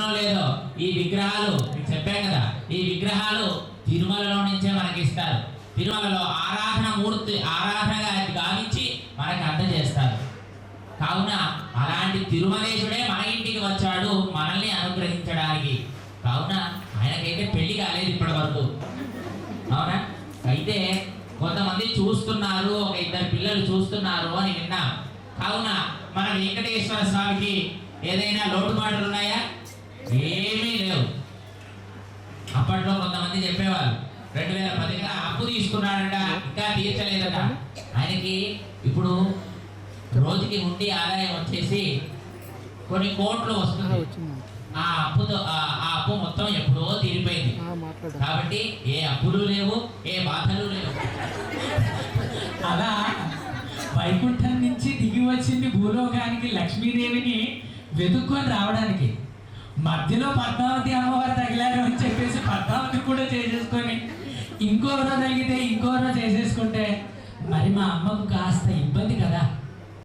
తెలుసునో లేదో ఈ విగ్రహాలు మీకు చెప్పాను కదా ఈ విగ్రహాలు తిరుమలలో నుంచే మనకి ఇస్తారు తిరుమలలో ఆరాధన మూర్తి ఆరాధనగా గావించి మనకి అందజేస్తారు. కావున అలాంటి తిరుమలేశుడే మన ఇంటికి వచ్చాడు మనల్ని అనుగ్రహించడానికి. కావున ఆయనకైతే పెళ్ళి కాలేదు ఇప్పటి వరకు. అవునా? అయితే కొంతమంది చూస్తున్నారు ఒక ఇద్దరు పిల్లలు చూస్తున్నారు అని విన్నా. కావున మన వెంకటేశ్వర స్వామికి ఏదైనా లోటుపాట్లు ఉన్నాయా? ఏమీ లేవు. అప్పట్లో కొంతమంది చెప్పేవారు రెండు వేల పదిగా అప్పు తీసుకున్నాడట ఇంకా తీర్చలేదట. ఆయనకి ఇప్పుడు రోజుకి ఉండి ఆదాయం వచ్చేసి కొన్ని కోట్లు వస్తుంది. ఆ అప్పుతో ఆ అప్పు మొత్తం ఎప్పుడో తీరిపోయింది. కాబట్టి ఏ అప్పులు లేవు ఏ బాధలు లేవు. అలా వైకుంఠం నుంచి దిగి వచ్చింది భూలోకానికి లక్ష్మీదేవిని వెతుక్కొని రావడానికి. మధ్యలో పద్మావతి అమ్మవారు తగిలారు అని చెప్పేసి పద్మావతి కూడా చేసేసుకొని ఇంకోరో తగిలితే రోజు చేసేసుకుంటే మరి మా అమ్మకు కాస్త ఇబ్బంది కదా.